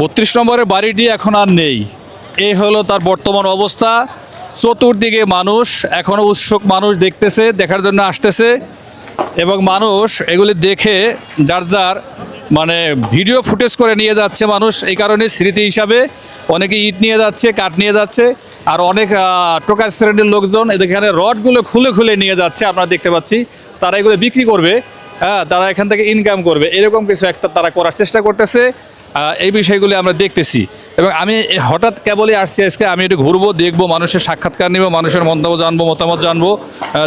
বত্রিশ নম্বরের বাড়িটি এখন আর নেই। এই হলো তার বর্তমান অবস্থা। চতুর্দিকে মানুষ এখনও উৎসুক মানুষ দেখতেছে, দেখার জন্য আসতেছে। এবং মানুষ এগুলি দেখে যার যার মানে ভিডিও ফুটেজ করে নিয়ে যাচ্ছে মানুষ। এই কারণে স্মৃতি হিসাবে অনেকে ইট নিয়ে যাচ্ছে, কাঠ নিয়ে যাচ্ছে। আর অনেক টোকার শ্রেণির লোকজন এখানে রডগুলো খুলে খুলে নিয়ে যাচ্ছে, আমরা দেখতে পাচ্ছি। তারা এগুলো বিক্রি করবে। হ্যাঁ তারা এখান থেকে ইনকাম করবে। এরকম কিছু একটা তারা করার চেষ্টা করতেছে। এই বিষয়গুলি আমরা দেখতেছি। এবং আমি হঠাৎ কেবলই আসছি আজকে, আমি একটু ঘুরবো, দেখব, মানুষের সাক্ষাৎকার নিব, মানুষের মন্তব্য জানব, মতামত জানব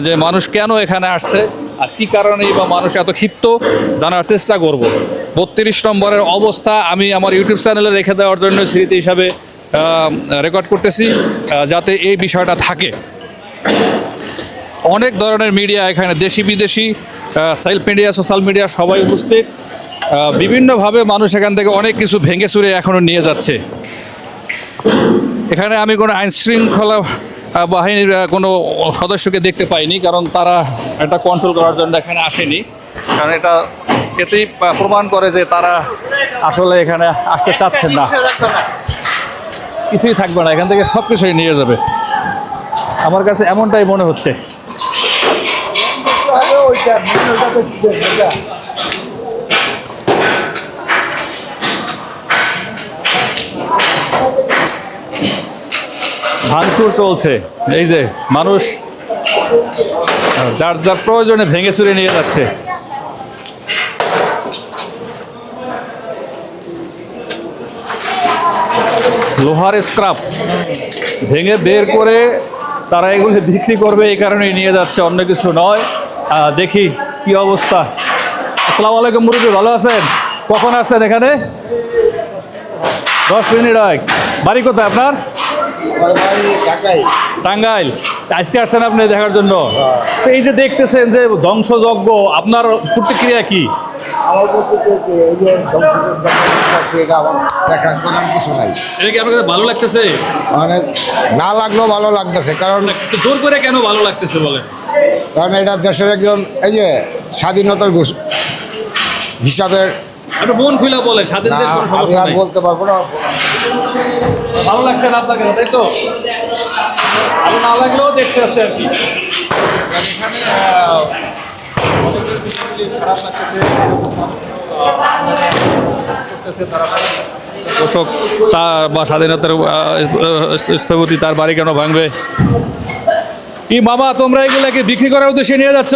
যে মানুষ কেন এখানে আসছে আর কী কারণেই বা মানুষ এত ক্ষিপ্ত জানার চেষ্টা করব। বত্রিশ নম্বরের অবস্থা আমি আমার ইউটিউব চ্যানেলে রেখে দেওয়ার জন্য স্মৃতি হিসাবে রেকর্ড করতেছি যাতে এই বিষয়টা থাকে। অনেক ধরনের মিডিয়া এখানে, দেশি বিদেশি সেলফ মিডিয়া সোশ্যাল মিডিয়া সবাই উপস্থিত। বিভিন্নভাবে মানুষ এখান থেকে অনেক কিছু ভেঙে চুরে এখনও নিয়ে যাচ্ছে। এখানে আমি কোনো আইন শৃঙ্খলা বাহিনীর কোনো সদস্যকে দেখতে পাইনি, কারণ তারা এটা কন্ট্রোল করার জন্য এখানে আসেনি। কারণ এটা এতেই প্রমাণ করে যে তারা আসলে এখানে আসতে চাচ্ছেন না। কিছুই থাকবে না, এখান থেকে সব কিছুই নিয়ে যাবে। আমার কাছে এমনটাই মনে হচ্ছে। ভাঙচুর চলছে। এই যে মানুষ যার যার প্রয়োজনে ভেঙে চুরে নিয়ে যাচ্ছে। লোহার স্ক্রাপ ভেঙে বের করে তারা এগুলো বিক্রি করবে, এই কারণেই নিয়ে যাচ্ছে, অন্য কিছু নয়। দেখি কি অবস্থা। আসসালামু আলাইকুম মুরুবি ভালো আছেন? কখন আসছেন এখানে? দশ মিনিট হয়। বাড়ি কোথায় আপনার? টাঙ্গাইল। আজকে আসছেন আপনি দেখার জন্য। তো এই যে দেখতেছেন যে ধ্বংসযজ্ঞ আপনার প্রতিক্রিয়া কি? আমার বলতে যে এই যে ধ্বংসযজ্ঞ আমার দেখার করার কিছু নাই। এটা কি আপনার কাছে ভালো লাগতেছে? মানে না লাগলেও ভালো লাগতেছে কারণ জোর করে কেন ভালো লাগতেছে বলে কারণ এটা দেশের একজন এই যে স্বাধীনতার ঘোষ- হিসাবে আপনি মন খুলে বলে স্বাধীন দেশ কোনো সমস্যা নাই। বলতে পারব না। ভালো লাগছে না আপনার কাছে তাই তো? ভালো না লাগলেও দেখতে আসছেন এখানে আহ, অনেকের বিষয়গুলি খারাপ লাগতেছে। করতেছে তারা দর্শক তার বা স্বাধীনতার স্থপতি তার বাড়ি কেন ভাঙবে? কি মামা তোমরা এগুলাকে বিক্রি করার উদ্দেশ্যে নিয়ে যাচ্ছ?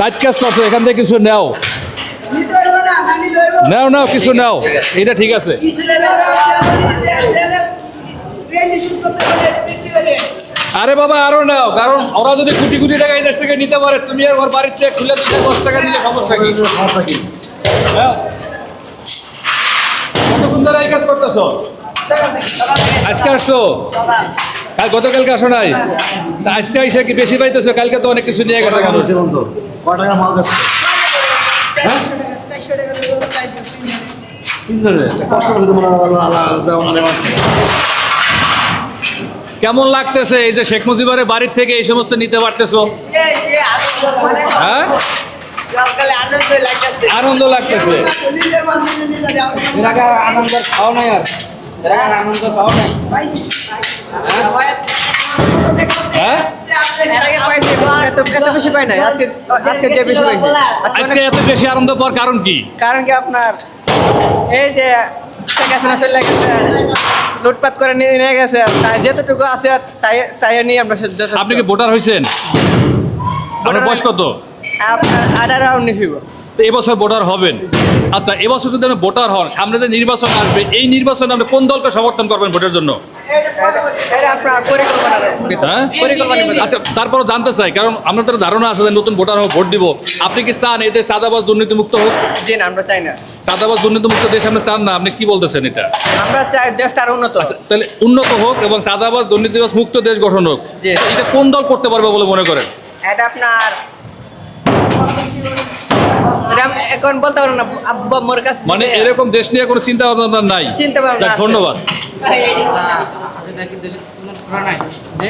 কাজ কাজ করছ এখান থেকে কিছু নেও। নাও নাও কিছু নাও। এটা ঠিক আছে। আরে বাবা আরও নাও কারণ ওরা যদি কোটি কোটি টাকা এই দেশ থেকে নিতে পারে তুমি আর ওর বাড়ির চেয়ে খুলে দিলে দশ টাকা দিলে সমস্যা কি? নাও। কতক্ষণ ধরে এই কাজ করতেছো? আজকে আসছো? কাল গতকালকে আসো নাই? আজকে এসে কি বেশি পাইতেছো? কালকে তো অনেক কিছু নিয়ে গেছে মানুষ কেমন লাগতেছে? এই যে শেখ মুজিবের বাড়ির থেকে এই সমস্ত নিতে পারতেছো? হ্যাঁ? আনন্দ লাগতেছে। আনন্দ খাও নাই আর। আনন্দ খাও নাই। হ্যাঁ? এত এত বেশি পাই নাই। আজকে আজকে যে বেশি পাইছি। আজকে আজকে এত বেশি আনন্দ পাওয়ার কারণ কি? কারণ কি আপনার? এই যে শেখ হাসিনা চলে গেছে লুটপাট করে নিয়ে নিয়ে গেছে। তাই যেতটুকু আছে তাই তাই নিয়ে আমরা। আপনি কি ভোটার হয়েছেন আপনার বয়স কত? আপনার আঠারো উনিশ তো এবছর ভোটার হবেন। আচ্ছা এবছর যদি আপনি ভোটার হন সামনে যে নির্বাচন আসবে এই নির্বাচনে আপনি কোন দলকে সমর্থন করবেন ভোটের জন্য? হ্যাঁ? আচ্ছা তারপরও জানতে চাই কারণ আপনার ধারণা আছে যে নতুন ভোটার হোক ভোট দিব। আপনি কি চান এতে চাঁদাবাজ দুর্নীতিমুক্ত হোক? জি না আমরা চাই না। চাঁদাবাজ দুর্নীতিমুক্ত দেশ আপনি চান না আপনি কি বলতেছেন এটা? আমরা চাই দেশটা আরও উন্নত আচ্ছা তাহলে উন্নত হোক এবং চাঁদাবাজ দুর্নীতিবাজ মুক্ত দেশ গঠন হোক। এটা কোন দল করতে পারবে বলে মনে করেন? এটা আপনার এখন বলতে পারব না আব্বা মোর কাছে মানে এরকম দেশ নিয়ে কোনো চিন্তা ভাবনা নাই? চিন্তা ভাবনা যাক, আছে। আচ্ছা দেশে কোনো নাই জি